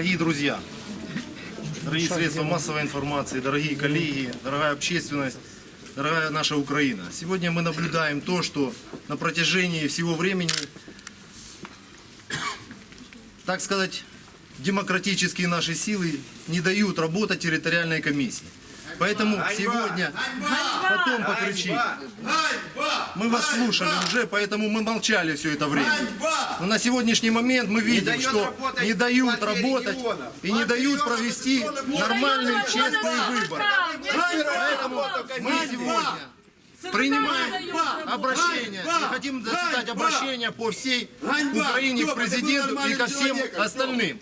Дорогие друзья, дорогие средства массовой информации, дорогие коллеги, дорогая общественность, дорогая наша Украина. Сегодня мы наблюдаем то, что на протяжении всего времени, так сказать, демократические наши силы не дают работать территориальной комиссии. Поэтому сегодня потом покричи. Мы вас слушали уже, поэтому мы молчали все это время. Но на сегодняшний момент мы видим, что не дают работать и не дают провести нормальные, честные выборы. Поэтому мы сегодня принимаем обращение. И хотим зачитать обращение по всей Украине к президенту и ко всем остальным.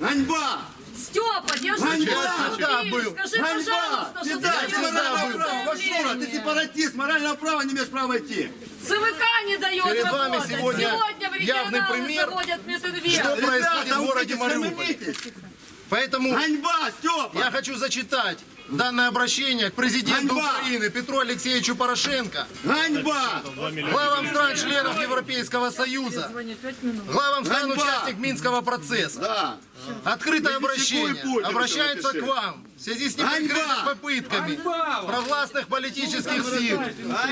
Ганьба! Степа, держи Ганьба! себя Всегда был. Скажи, Ганьба! пожалуйста, Ты что да, ты всегда морального права, Вашура, ты сепаратист, морального права не имеешь права идти. ЦВК не дает Перед вами работать. сегодня в явный регионалы пример, заводят мединвест. что происходит в городе схаменитесь. Поэтому Ганьба, Степа! я хочу зачитать данное обращение к президенту Ганьба! Украины Петру Алексеевичу Порошенко, Ганьба! главам стран-членов Европейского Союза, главам стран Ганьба! участник Минского процесса. Да. Открытое обращение Путина, обращается к вам в связи с Ганьба! неприкрытыми попытками провластных политических сил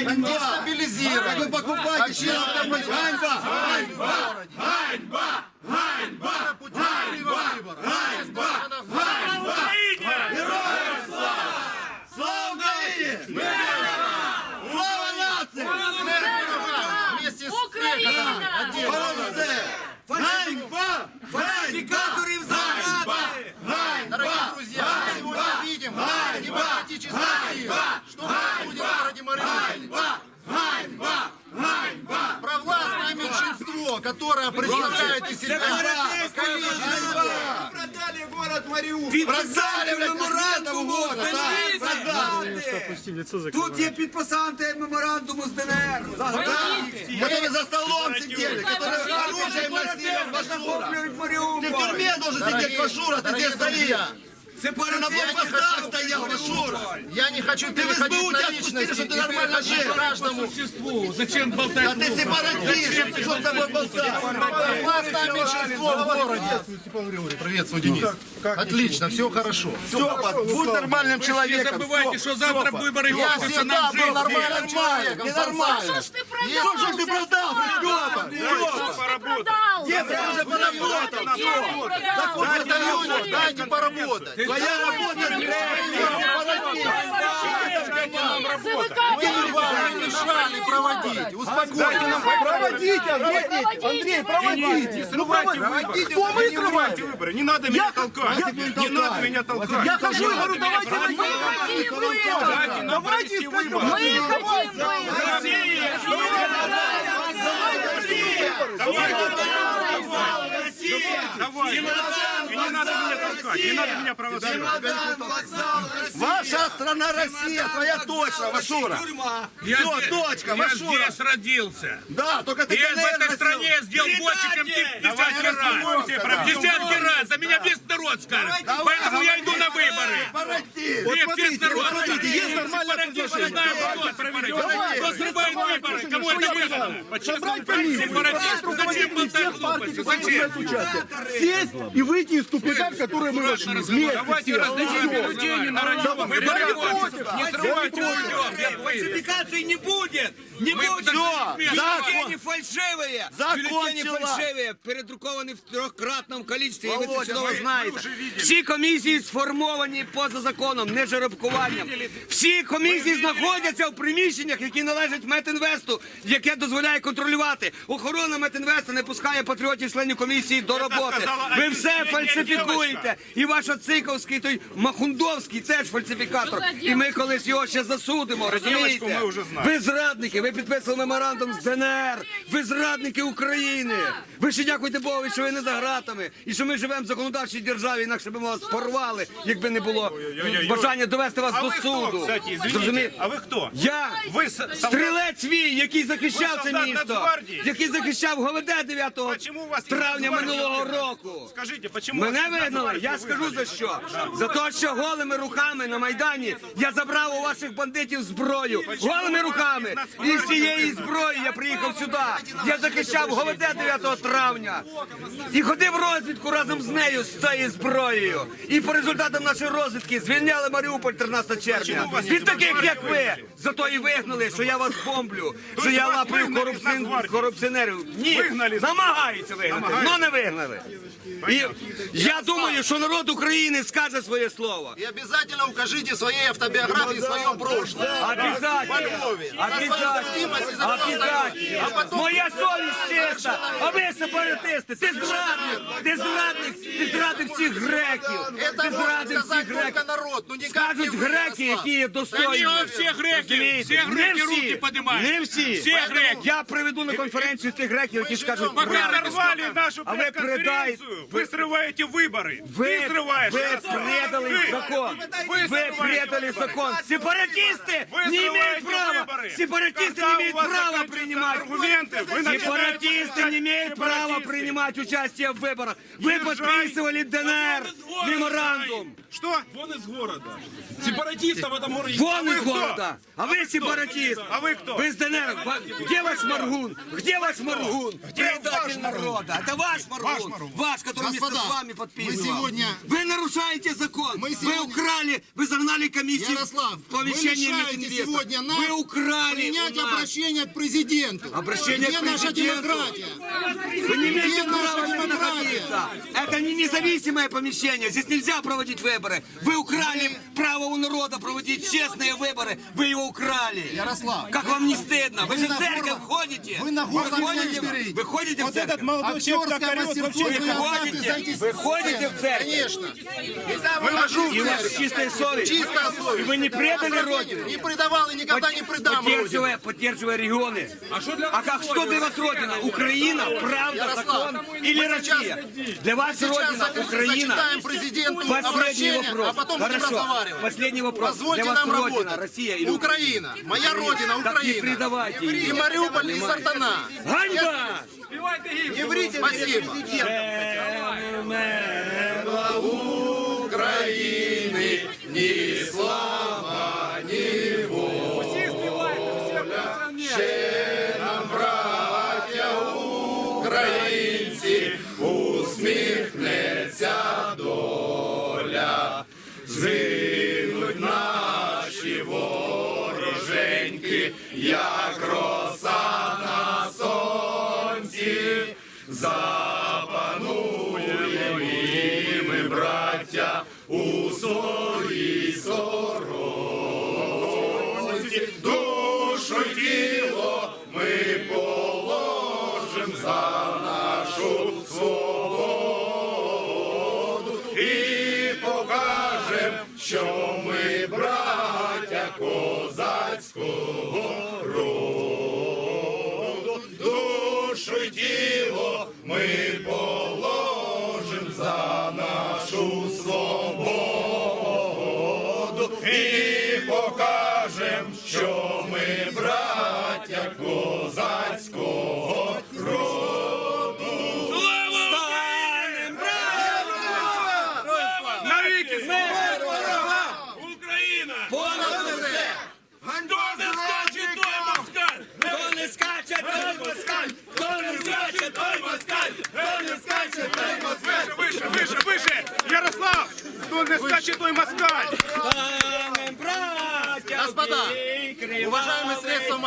Ганьба! дестабилизировать Вы покупаете общественное членов Ганьба! Ганьба! Ганьба! Продали город Мариуполь! Продали, блядь, меморандум года! Так, продали! Тут є підписанти меморандуму з ДНР. Которые за столом сидели, которые оружием носили, Вашура! Захоплюють Ты в Маріуполь. тюрьме должен сидеть, Вашура, ты Дорогие здесь стоишь! Друзья, Ты на блокпостах стоял, Вашура! я не хочу в переходить СБУ на тебя отпустили, личности что и ты нормально переходить жил. каждому Зачем Да болтать? ты сепаратист, что с тобой болтать? Властное меньшинство в городе. Приветствую, Денис. Отлично, все хорошо. Степа, будь нормальным Не человеком. забывайте, что завтра выборы Я кончатся всегда нам был жизнь. нормальным человеком. Ненормально. Что ж ты Что же ты продался, Степа? Ты продал! Нет, ты уже поработал, Степа. Вертолете, дайте поработать. Твоя работа не мешали проводить. Успокойтесь. Проводите, Андрей, Андрей, проводите. Ну проводите. Кто мы срываем? выборы. Не надо меня толкать. Не надо меня толкать. Я хожу и говорю, давайте хотим выборы! Нам Давайте искать выборы. Мы хотим выборы! Давай. И не надо меня толкать. Не надо меня провоцировать. Ваша страна Россия, твоя точно, Вашура. Я Все, точка, Я Вашура. здесь родился. Да, только ты Я в этой носил. стране сделал больше, чем ты десятки раз. Десятки раз. За меня весь народ скажет. Поэтому я иду на выборы. Нет, весь народ есть нормальное предложение. срывает выборы. Кому это выгодно? Собрать комиссию. Сепаратист. Зачем болтать глупости? Зачем? участие. Сесть и выйти из тупика, в который мы вошли. Вместе Давайте все. раздадим Всё. бюллетени на район. Мы Я не борем. против. Не срывайте, уйдем. Я выиграю. Фальсификаций не будет! Не Мы будет! Все, Бюллетени закон. фальшивые! Закончила. Бюллетени фальшивые, передруковані в трьохкратному количестві, і ви це Володя, чудово ви- знаєте. Всі комісії сформовані поза законом, не жеребкуванням. Всі комісії знаходяться в приміщеннях, які належать Метінвесту, яке дозволяє контролювати. Охорона Метінвесту не пускає патріотів членів комісії до роботи. сказала Ви один все літня фальсифікуєте. І ваш Циковський, той Махундовський теж фальсифікатор. І ми колись його ще засудимо. Розумієте? ми вже знаємо. Ви зрадники, ви підписали меморандум з ДНР. Ви зрадники України. Ви ще дякуйте Богу, що ви не за гратами. І що ми живемо в законодавчій державі, інакше б ми вас порвали, якби не було бажання довести вас А до вы кто, суду. кстати, извините? Зрозумієте? А вы кто? Я Вы с- солдат- стрілець свій, який захищав це місто, який захищав ГВД 9 Почему вас не травня минулого року. Скажите, почему Мене вигнали, я скажу за що. За те, що голими руками на Майдані я забрав у ваших бандитів зброю. Голими руками. І з цієї зброї я приїхав сюди. Я захищав ГВД 9 травня. І ходив розвідку разом з нею з цією зброєю. І по результатам нашої розвідки звільняли Маріуполь 13 червня. Від таких, як ви, зато і вигнали, що я вас бомблю, що я вас лапаю вигнали з корупці... Нацгвардії? корупціонерів. Ні, Вигнали з- намагаються вигнати, але не вигнали. І я думаю, що народ України скаже своє слово. И обязательно укажите в своей автобиографии в своем прошлом. Обязательно. Львове. Обязательно. Обязательно. А потом- Моя совість чиста. А ви сепаратисти. Ти зрадник. Ти зрадник. Ти зрадник всіх греків. Это Ти может зрадник сказать всіх только греків. народ, ну никак не Скажуть вы, греки, Ярослав. які є достойні. Они все греки, Розумієте? все греки Не всі. руки поднимают. Не всі. Все греки. Я приведу на конференцію тих греків, які скажуть Пока правду. сорвали нашу А вы пресс-конференцию, Вы срываете выборы. Вы, Ты срываешь. вы предали Вы. закон. Вы Вы предали выборы. закон. Сепаратисты Вы не имеют права. выборы. Сепаратисты Когда не имеют права принимать. аргументы, вы Сепаратисты не имеют права принимать участие в выборах. Вы подписывали ДНР, меморандум. Что? Вон из города. Сепаратистов в этом городе. Вон вы из кто? города. А вы сепаратист. А вы кто? Вы из ДНР. Где ваш Маргун? Где ваш Маргун? Предатель народа. Это ваш Маргун. Ваш, который вместе Господа, с вами подписывал. мы сегодня- Вы нарушаете закон. Мы Вы сегодня- украли, вы загнали комиссию Ярослав, в вы помещение Митинвеста. сегодня нам Вы украли принять нас. обращение к президенту. Обращение Где к наша демократия? Вы не имеете Где права наша здесь демократия? находиться. Это не независимое помещение. Здесь нельзя проводить выборы. Вы украли право у народа проводить честные выборы. Вы его украли. Ярослав, Как вам не стыдно? Вы, Вы же в церковь ходите. вы на ходите, берите. вы ходите в церковь. молодой Актерское мастерство Вы свое оставьте, ходите, зайдите вы ходите в церковь. Конечно. Выхожу И в у вас церковь. чистая совесть. Чистая И совесть. вы не предали Родину. Не предавал и никогда не предам Родину. Поддерживая, поддерживая регионы. А, как что для вас Родина? Украина, правда, Ярослав, закон или Россия? Для вас Родина, Украина. зачитаем президенту Последний вопрос. а потом будем Хорошо. разговаривать. Последний вопрос. Позвольте Для вас нам Родина, работать. Россия или Украина. Моя родина, Так не Украина. предавайте. И Мариуполь, и Сартана. Ганьба! Не врите, спасибо. небо України, ні слава, ні воля. Усі нам, браття українці, усміхнеться доля. Згинуть наші вороженьки, як роса на сонці. За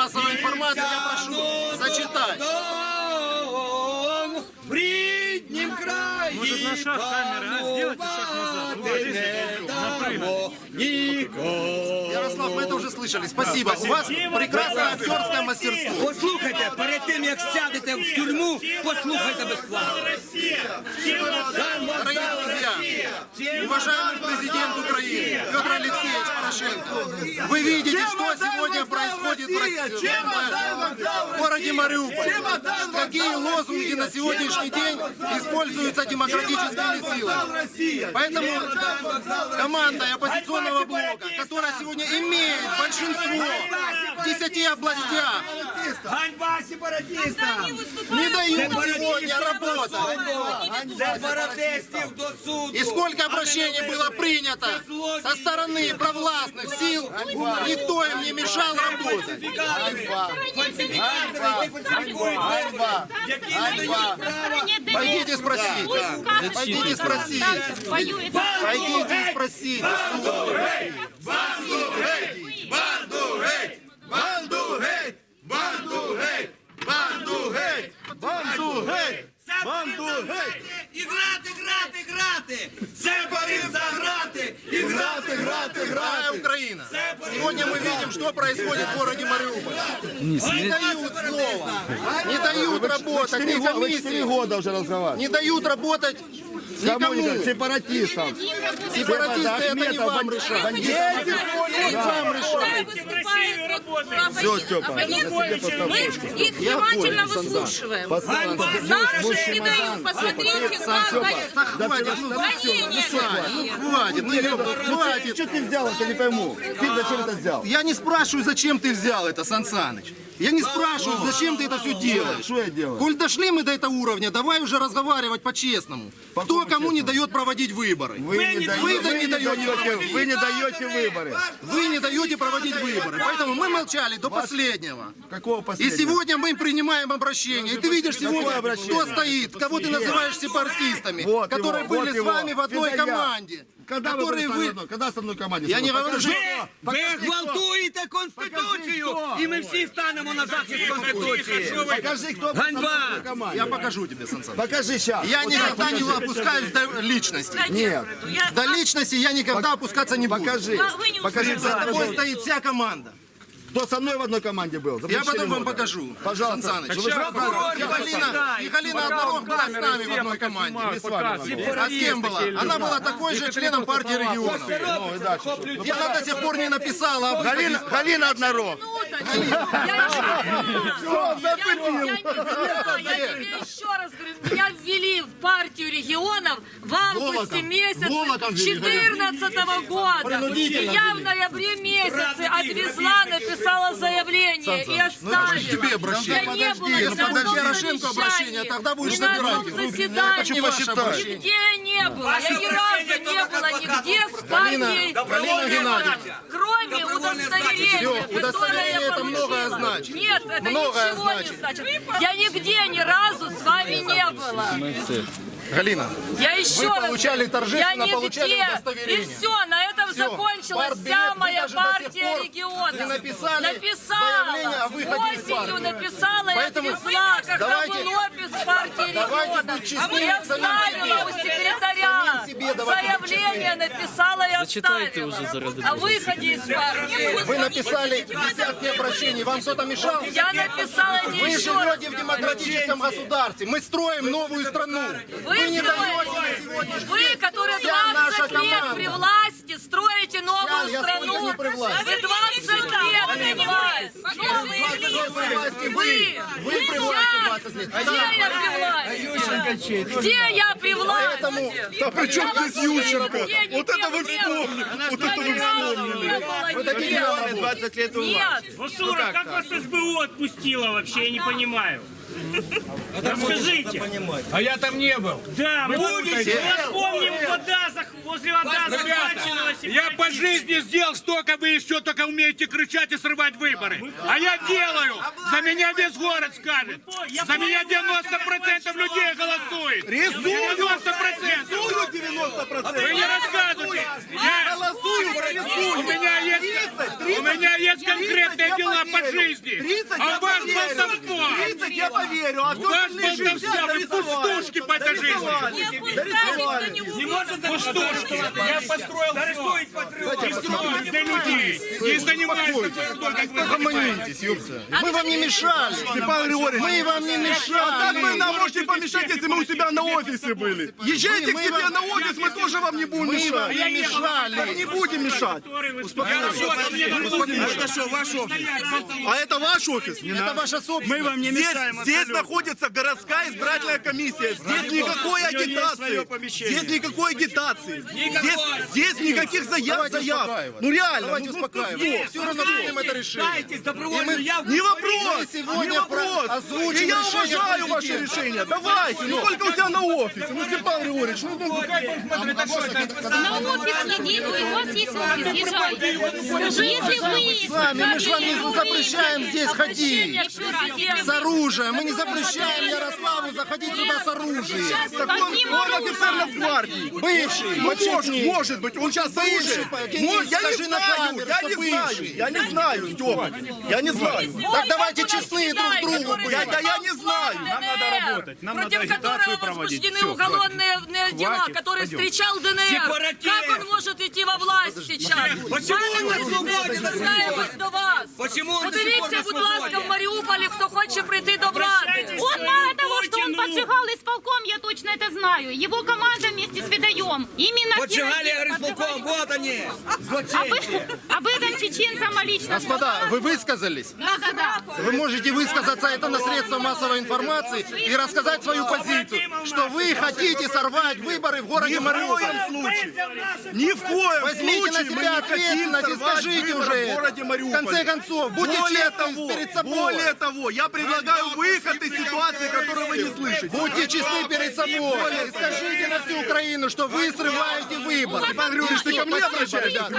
массовой информации, я прошу зачитать. Дон, в ріднім краї Может, на шаг камеры, а? Сделайте шаг назад. Не дамо нікому. Ярослав, мы это уже слышали. Спасибо. У вас прекрасное актерское мастерство. Послухайте, перед тим як сядете в тюрму, послухайте безплатно. Дорогие друзья, уважаемый президент Украины Петр Алексеевич Порошенко, вы видите, что сегодня происходит в России, в городе Мариуполь. Какие лозунги на сегодняшний день используются демократическими силами. Поэтому команда оппозиционного блока, которая сегодня имеет большинство в 10 областях, Ганьба сепаратистам! не дают сегодня работать. До суду! И сколько обращений было принято со стороны провластных сил, никто им не мешал работать. Пойдите спросить. Пойдите спросить. Пойдите спросить. І грати, грати, грати! Це Борис за грати! І грати, грати, Дорогая Украина, сегодня мы видим, что происходит в городе Мариуполь. Не дают слова, не дают работать ни не дают работать никому. Сепаратистам. Сепаратисты это не вам решать. Не вам решать. Все, Степа, Мы их внимательно выслушиваем. Нарушить не дают. Посмотрите, как хватит, ну хватит, ну хватит. Что ты взял это, не пойму. Ты зачем это взял? Я не спрашиваю, зачем ты взял это, Сан Саныч. Я не спрашиваю, зачем ты это все делаешь. Что я делаю? Коль дошли мы до этого уровня, давай уже разговаривать по-честному. Кто кому не дает проводить выборы? Вы не, даете, Вы вы не не даете. вы не даете выборы. Вы не даете проводить выборы. Поэтому мы молчали до последнего. Какого И последнего? сегодня мы принимаем обращение. И ты видишь сегодня, обращение? кто стоит, кого ты называешь сепаратистами, Вот которые его, были вот с его. вами в одной Федоя. команде. Когда вы были которые со вы... мной? Когда со одной команде? Я со не мной? говорю, Покажи. что... Ви гвалтуєте Конституцію! хто. І ми всі станемо на захист Конституції! Покажи, кто Ганьба! в одной команде. Я покажу тебе, Сан Саныч. Покажи сейчас. Я никогда не опускаюсь до личности. Нет. До личности я никогда опускаться не буду. Покажи. Покажи. За тобой стоит вся команда. Кто со мной в одной команде был? За Я четыре потом вам года. покажу, Пожалуйста. Сан Саныч. Вы же Прокурор И Галина Однорог была с нами в одной команде. не с вами была. А с кем была? Она была такой же членом партии регионов. Ну и она до сих пор не написала об Галина, Галина Однорог. Я тебе еще раз говорю, меня ввели в партию регионов в августе месяце Волоком ввели, 2014 года. И я в ноябре месяце отвезла, написала заявление и оставила. тебе обращение. Я не была ну Порошенко обращение, совещании. Тогда будешь И на одном. Я заседании. хочу не ваше обращение. Нигде я не была. Я ни разу не была нигде с партией Галина Геннадьевна. Кроме удостоверения, Всё, которое я это многое получила. значит. Нет, это Многое ничего значит. не значит. Я нигде ни разу с вами не была. Галина, Я еще Вы раз получали торжественно я нигде. получали удостоверение. И все, на этом Всё. закончилась вся моя партия региона. не написали написала. о Осенью партии. написала Поэтому и отвезла, когда давайте- был офис партии давайте региона. честны Я себе. у секретаря. Себе Заявление написала и оставила. О выходе из партии. вы написали десятки обращений, вам кто-то мешал? Я написала не Вы еще раз. живете в демократическом государстве. Мы строим новую страну. Вы, не даете вы, которые Вся 20 наша лет при власти, строите новую я страну. Вы 20 лет при власти. Вы. Вы при власти 20 лет. Где я при власти? Где я при власти? Поэтому- Да при чем здесь Ющенко? Вот это вы вспомнили. Вот это вы вспомнили. Вы такие главные 20 лет у Нет. Шура, как вас СБУ отпустила вообще, я не понимаю. Расскажите. А я там не был. Да, мы будете. Мы помним, вода возле вода Я по жизни сделал столько, вы еще только умеете кричать и срывать выборы. А я делаю. За меня весь город скажет. За меня 90% людей голосует. 90%. 90%. Вы не рассказывайте. Я У меня есть, у меня есть конкретные дела по жизни. 30 А вас поверю. болтовство. 30 я поверю, а У вас остальные 60 болтовство, вы дорисовали. пустушки по этой жизни. Дорисовали. Не может Пустушки. Я построил все. для людей. Не занимаюсь такой как вы Угомонитесь, ёпта. Мы вам не мешали. Степан Григорьевич, Мы вам не как вы мешали. нам можете помешать, если мы у себя на офисе были? Езжайте к мы себе вам- на офис, мы тоже вам не будем Мы вам мешать. не мешали. Не будем мешать. Это что, ваш офис? А это ваш офис? Это ваша собственность. вам не мешаем. Здесь находится городская избирательная комиссия. Здесь никакой агитации. Здесь никакой агитации. Здесь, здесь никаких заяв, заяв. Ну реально. Давайте ну, успокаиваться. Все равно примем это решение. Мы-. Не вопрос, Мы сегодня не вопрос. И я уважаю ваше решение. Давайте, ну только у себя на офисе. Ну, Степан Григорьевич, ну, ну, На офис едите, у вас есть офис, езжайте. Если вы... Сами, мы же вам не запрещаем здесь ходить. Раз. С оружием. Мы не запрещаем Ярославу заходить сюда с оружием. так он, он офицер Нацгвардии. Бывший, Ну, может, может быть, он сейчас Бывший, я не на знаю, я не знаю, я не знаю, Степа, я не знаю. Так давайте честные друг другу быть. Я, да я не знаю. Нам надо работать. Нам против которого возбуждены уголовные дела, который встречал ДНР. Сепаратист. Как он может идти во власть сейчас? Почему он на свободі на Звертаємось до вас. Почему он до сих пор Подивіться, на будь ласка, свободі? в Маріуполі, хто хоче прийти до влади. поджигал исполком, я точно это знаю. Его команда вместе с Видаем. Именно Поджигали те горисполком, вот они, Об, злочинці. об этом чечен самолично. Господа, вы высказались? Да, да, да. Вы можете высказаться это на средства массовой информации и рассказать свою позицию, что вы хотите сорвать выборы в городе Ни в Мариуполь. коем случае. Ни в коем Возьмите на случае мы себя не хотим ответственность и сорвать скажите выборы уже в городе это. В Мариуполе. конце концов, будьте более честны того, перед собой. более того, я предлагаю выход из ситуации, которую вы не слышите. Будьте честны перед собой и скажите на всю Украину, что вы срываете выборы. Степан Григорьевич, ты ко мне обращаешься?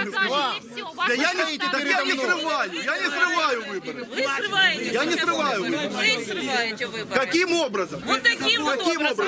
Да я не, так я не срываю, я не срываю выборы. Ви сриваєте. Я не срываю выборы. Ви сриваєте вибори. Каким образом? Вот таким вот образом?